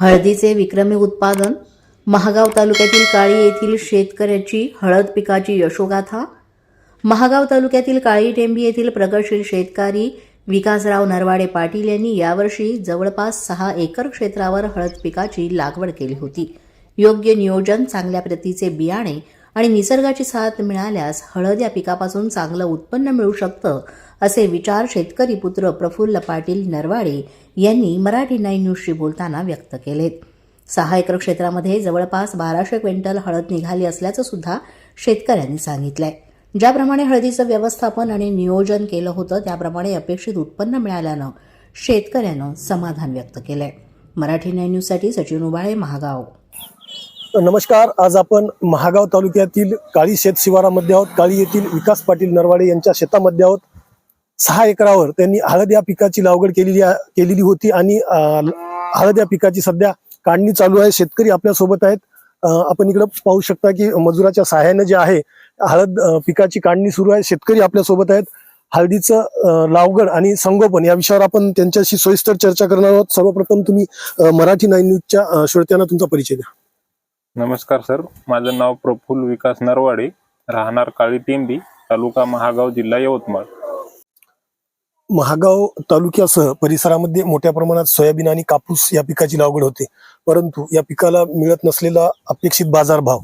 हळदीचे विक्रमी उत्पादन महागाव तालुक्यातील काळी येथील शेतकऱ्याची हळद पिकाची यशोगाथा महागाव तालुक्यातील काळी टेंबी येथील प्रगतशील शेतकरी विकासराव नरवाडे पाटील यांनी यावर्षी जवळपास सहा एकर क्षेत्रावर हळद पिकाची लागवड केली होती. योग्य नियोजन चांगल्या प्रतीचे बियाणे आणि निसर्गाची साथ मिळाल्यास हळद या पिकापासून चांगलं उत्पन्न मिळू शकतं असे विचार शेतकरी पुत्र प्रफुल्ल पाटील नरवाडे यांनी मराठी नाईन न्यूजशी बोलताना व्यक्त केलेत. सहा एकर क्षेत्रामध्ये जवळपास बाराशे क्विंटल हळद निघाली असल्याचं सुद्धा शेतकऱ्यांनी सांगितलंय. ज्याप्रमाणे हळदीचं व्यवस्थापन आणि नियोजन केलं होतं त्याप्रमाणे अपेक्षित उत्पन्न मिळाल्यानं शेतकऱ्यानं समाधान व्यक्त केलंय. मराठी नाईन न्यूजसाठी सचिन उबाळे महागाव. नमस्कार आज आपण महागाव तालुक्यातील काळी शेत शिवारामध्ये आहोत. काळी येथील विकास पाटील नरवाडे यांच्या शेतामध्ये आहोत. सहा एकरावर त्यांनी हळद या पिकाची लागवड केलेली केलेली होती आणि हळद या पिकाची सध्या काढणी चालू आहे. शेतकरी आपल्यासोबत आहेत. आपण इकडं पाहू शकता की मजुराच्या सहाय्याने जे आहे हळद पिकाची काढणी सुरू आहे. शेतकरी आपल्यासोबत आहेत. हळदीचं लावगड आणि संगोपन या विषयावर आपण त्यांच्याशी सोयीस्तर चर्चा करणार आहोत. सर्वप्रथम तुम्ही मराठी नाईन न्यूजच्या श्रोत्यांना तुमचा परिचय द्या. नमस्कार सर माझं नाव प्रफुल्ल विकास नरवाडे राहणार काळी टेंबी तालुका महागाव जिल्हा यवतमाळ. महागाव तालुक्यासह परिसरामध्ये मोठ्या प्रमाणात सोयाबीन आणि कापूस या पिकाची लागवड होते. परंतु या पिकाला मिळत नसलेला अपेक्षित बाजारभाव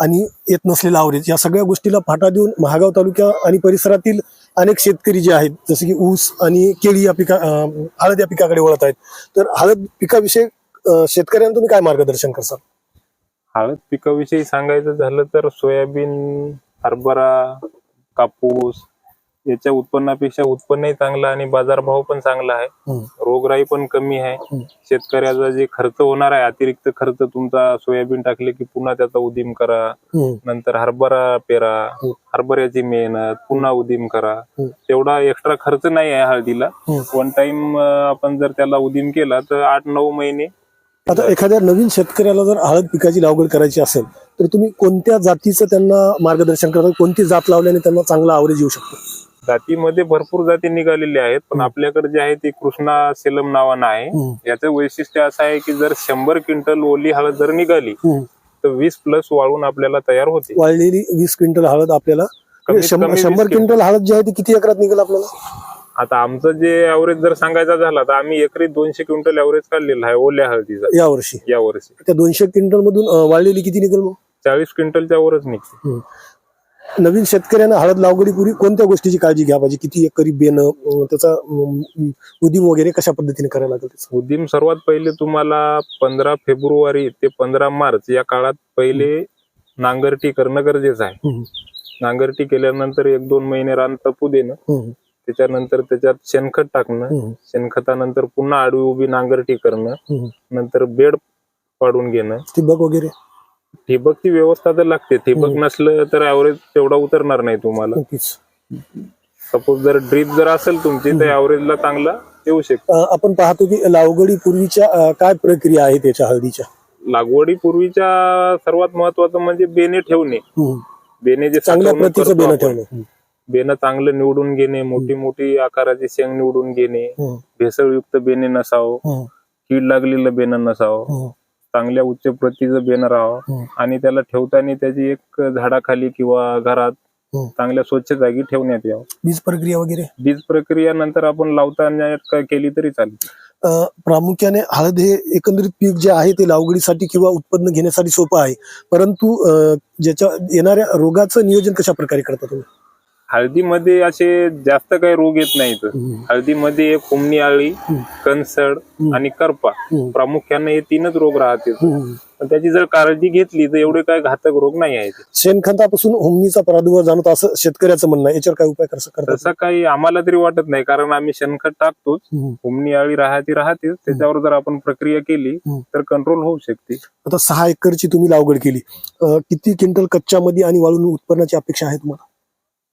आणि येत नसलेला आवरेज या सगळ्या गोष्टीला फाटा देऊन महागाव तालुक्या आणि परिसरातील अनेक शेतकरी जे आहेत जसे की ऊस आणि केळी या पिका हळद या पिकाकडे वळत आहेत. तर हळद पिकाविषयी शेतकऱ्यांना तुम्ही काय मार्गदर्शन करसाल हळद पिकाविषयी सांगायचं झालं तर सोयाबीन हरभरा कापूस याच्या उत्पन्नापेक्षा उत्पन्नही चांगलं आणि बाजारभाव पण चांगला आहे. रोगराई पण कमी आहे. शेतकऱ्याचा जे खर्च होणार आहे अतिरिक्त खर्च तुमचा सोयाबीन टाकले की पुन्हा त्याचा उदीम करा. नंतर हरभरा पेरा. हरभऱ्याची मेहनत पुन्हा उदीम करा. तेवढा एक्स्ट्रा खर्च नाही आहे हळदीला. वन टाइम आपण जर त्याला उदीम केला तर आठ नऊ महिने आता एखाद्या नवीन शेतकऱ्याला जर हळद पिकाची लागवड करायची असेल तर तुम्ही कोणत्या जातीचं त्यांना मार्गदर्शन करता? कोणती जात लावल्याने त्यांना चांगला आवरेज येऊ शकतो? जातीमध्ये भरपूर जाती निघालेल्या आहेत पण आपल्याकडे जे आहे ती कृष्णा सेलम नावानं आहे. याचं वैशिष्ट्य असं आहे की जर शंभर क्विंटल ओली हळद जर निघाली. तर वीस प्लस वाळून आपल्याला तयार होते. वाळलेली वीस क्विंटल हळद आपल्याला वीस शंभर क्विंटल हळद जी आहे ती किती एकरात निघेल आपल्याला? आता आमचं जे ऍव्हरेज जर सांगायचा झाला तर आम्ही एकरी दोनशे क्विंटल ऍव्हरेज काढलेला आहे ओल्या हळदीचा या वर्षी या वर्षी त्या दोनशे क्विंटल मधून अं, वाळलेली किती निघेल मग चाळीस क्विंटलच्या वरच निघते हम्म. नवीन शेतकऱ्यांना हळद लागवडीपूर्वी कोणत्या गोष्टीची काळजी घ्या पाहिजे किती एकरी बेणं अं, त्याचा अं, उदीम वगैरे कशा पद्धतीने करायला लागेल त्याचं? उदीम सर्वात पहिले तुम्हाला पंधरा फेब्रुवारी ते पंधरा मार्च या काळात पहिले नांगरटी करणं गरजेचं आहे हम्म. नांगरटी केल्यानंतर एक दोन महिने रान तपू देणं हम्म. त्याच्यानंतर त्याच्यात शेणखत टाकणं. शेणखतानंतर पुन्हा आडवी उभी नांगरटी करणं. नंतर बेड पाडून घेणं ठिबक वगैरे ठिबकची व्यवस्था तर लागते ठिबक. नसलं तर ऍव्हरेज तेवढा उतरणार नाही तुम्हाला सपोज जर ड्रीप जर असेल तुमची तर ऍव्हरेजला चांगला येऊ शकतो आपण पाहतो की लागवडी पूर्वीच्या काय प्रक्रिया आहे त्याच्या हळदीच्या लागवडी पूर्वीच्या सर्वात महत्वाचं म्हणजे बेने ठेवणे. बेने जे चांगल्या प्रतीचं आपण, ठेवणं. बेणं चांगलं निवडून घेणे मोठी मोठी आकाराची शेंग निवडून घेणे हम्म. भेसळयुक्त बेणे नसावं हम्म. कीड लागलेलं बेणं नसावं हम्म. चांगल्या उच्च प्रतीचं बेणं राहावं. आणि त्याला ठेवताना त्याची एक झाडाखाली किंवा घरात. चांगल्या स्वच्छ जागी ठेवण्यात यावं बीज प्रक्रिया वगैरे बीज प्रक्रिया नंतर आपण लावताना केली तरी चालेल प्रामुख्याने हळद हे एकंदरीत पीक जे आहे ते लागवडीसाठी किंवा उत्पन्न घेण्यासाठी सोपं आहे परंतु ज्याच्या येणाऱ्या रोगाचं नियोजन कशा प्रकारे करता तुम्ही हळदीमध्ये असे जास्त काही रोग येत नाहीत. हळदीमध्ये एक हुमणी आळी. कणसड. आणि करपा. प्रामुख्याने हे तीनच रोग राहते. पण त्याची जर काळजी घेतली तर एवढे काय घातक रोग नाही आहेत शेणखतापासून हुमणीचा प्रादुर्भाव जाणवतो असं शेतकऱ्याचं म्हणणं आहे याच्यावर काय उपाय करतात तसं काही आम्हाला तरी वाटत नाही कारण आम्ही शेणखत टाकतोच. हुमणी आळी राहते राहतेच त्याच्यावर जर आपण प्रक्रिया केली. तर कंट्रोल होऊ शकते आता सहा एकरची तुम्ही लागवड केली किती क्विंटल कच्च्या मध्ये आणि वाळून उत्पन्नाची अपेक्षा आहे तुम्हाला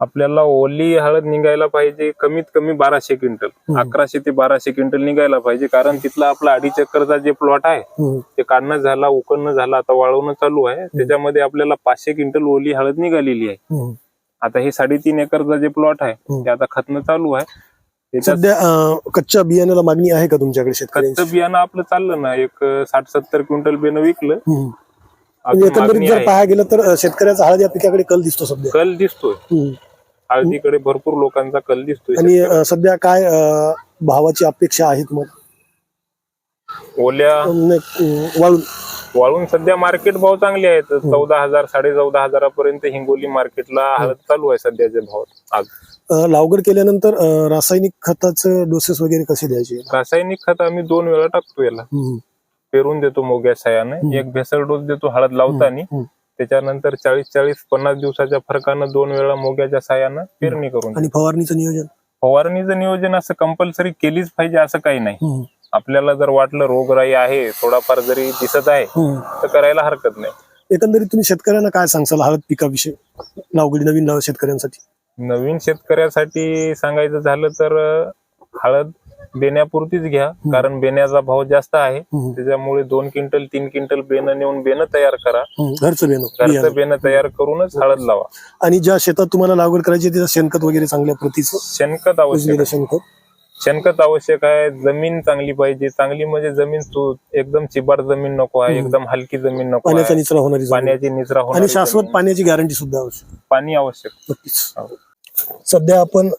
आपल्याला ओली हळद निघायला पाहिजे कमीत कमी बाराशे क्विंटल. अकराशे ते बाराशे क्विंटल निघायला पाहिजे कारण तिथला आपला अडीच चक्करचा जे प्लॉट आहे. ते काढणं झाला उकडणं झालं आता वाळवणं चालू आहे त्याच्यामध्ये आपल्याला पाचशे क्विंटल ओली हळद निघालेली आहे. आता हे साडेतीन एकरचा जे प्लॉट आहे. ते आता खतनं चालू आहे सध्या कच्च्या बियाण्याला मागणी आहे का तुमच्याकडे शेतकऱ्यांची कच्चं बियाणं आपलं चाललं ना एक साठ सत्तर क्विंटल बियाणं विकलं म्हणजे एकंदरीत जर. पाहायला गेलं तर शेतकऱ्याचा हळद या पिकाकडे कल दिसतो सध्या कल दिसतोय. हळदीकडे भरपूर लोकांचा कल दिसतोय. आणि अं, सध्या काय अं, भावाची अपेक्षा आहे तुम्हाला ओल्या अं, वाळून. वाळून सध्या मार्केट भाव चांगले आहेत. चौदा हजार साडे चौदा हजारापर्यंत हिंगोली मार्केटला हळद चालू आहे सध्याचे भाव आज. अं, लागवड केल्यानंतर अं, रासायनिक खताचं डोसेस वगैरे कसे द्यायचे? रासायनिक खत आम्ही दोन वेळा टाकतो याला. हम्म. पेरून देतो मोग्या सायाने. एक भेसळ डोस देतो हळद लावताना. हम्म. त्याच्यानंतर चाळीस चाळीस पन्नास दिवसाच्या फरकानं दोन वेळा मोग्याच्या सायानं पेरणी करून आणि फवारणीचं नियोजन? फवारणीचं नियोजन असं कंपल्सरी केलीच पाहिजे असं काही नाही. हम्म. आपल्याला जर वाटलं रोगराई आहे थोडाफार जरी दिसत आहे हम्म. तर करायला हरकत नाही. एकंदरीत तुम्ही शेतकऱ्यांना काय सांगसाल हळद पिकाविषयी? लावगडी नवीन शेतकऱ्यांसाठी. नवीन शेतकऱ्यासाठी सांगायचं झालं तर अं, हळद बेण्यापुरतीच घ्या कारण बेण्याचा भाव जास्त आहे हम्म. त्याच्यामुळे दोन क्विंटल तीन क्विंटल बेणं नेऊन बेणं तयार करा. घरचं बेणं घरचं बियाणं. बेणं तयार करूनच हळद लावा आणि ज्या शेतात तुम्हाला लागवड करायची तिथं शेणखत वगैरे चांगल्या प्रतीचं शेणखत आवश्यक कुजलेलं आहे. शेणखत शेणखत आवश्यक आहे जमीन चांगली पाहिजे चांगली म्हणजे जमीन सु- एकदम चिबाड जमीन नको आहे एकदम हलकी जमीन नको पाण्याचा आहे निचरा होणारी जमीन. पाण्याची निचरा आणि होणारी शाश्वत जमीन. पाण्याची गॅरंटी सुद्धा आवश्यक पाणी आवश्यक नक्कीच हो. सध्या आपण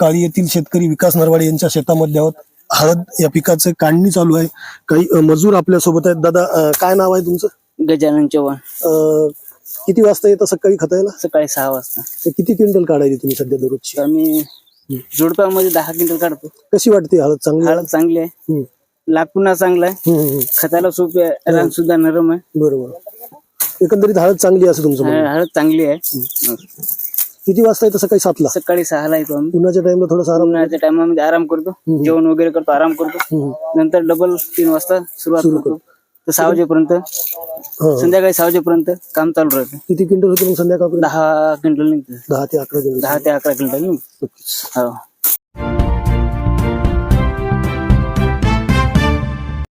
काळी येथील शेतकरी विकास नरवाडे यांच्या शेतामध्ये आहोत. हळद या पिकाचं काढणी चालू आहे. काही मजूर आपल्यासोबत आहेत. दादा अं, काय नाव आहे तुमचं? गजानन चव्हाण. अं, किती वाजता येतं सकाळी खतायला? सकाळी सहा वाजता. तर किती क्विंटल काढायची तुम्ही सध्या दररोजची? तर मी जोडप्यामध्ये दहा क्विंटल काढतो. कशी वाटते हळद? चांगली? हळद चांगली आहे. हम्म. लाग पुन्हा चांगला आहे. हम्म, हम्म, खताला सोपी आहे. रान सुद्धा नरम आहे. बरोबर. एकंदरीत हळद चांगली आहे असं तुमचं म्हणणं. हळद चांगली आहे. किती वाजता येतं सकाळी सातला? सकाळी सहाला येतो आम्ही. उन्हाच्या टाइमला थोडासा आराम उन्हाळ्याच्या टायमामध्ये आराम करतो. जेवण वगैरे करतो आराम करतो. नंतर डबल तीन वाजता सुरुवात करतो. तर सहा वाजेपर्यंत. संध्याकाळी सहा वाजेपर्यंत काम चालू राहतं. किती क्विंटल होते मग संध्याकाळपर्यंत? दहा क्विंटल निघतं. दहा ते अकरा क्विंटल. दहा ते अकरा क्विंटल निघतं. हो.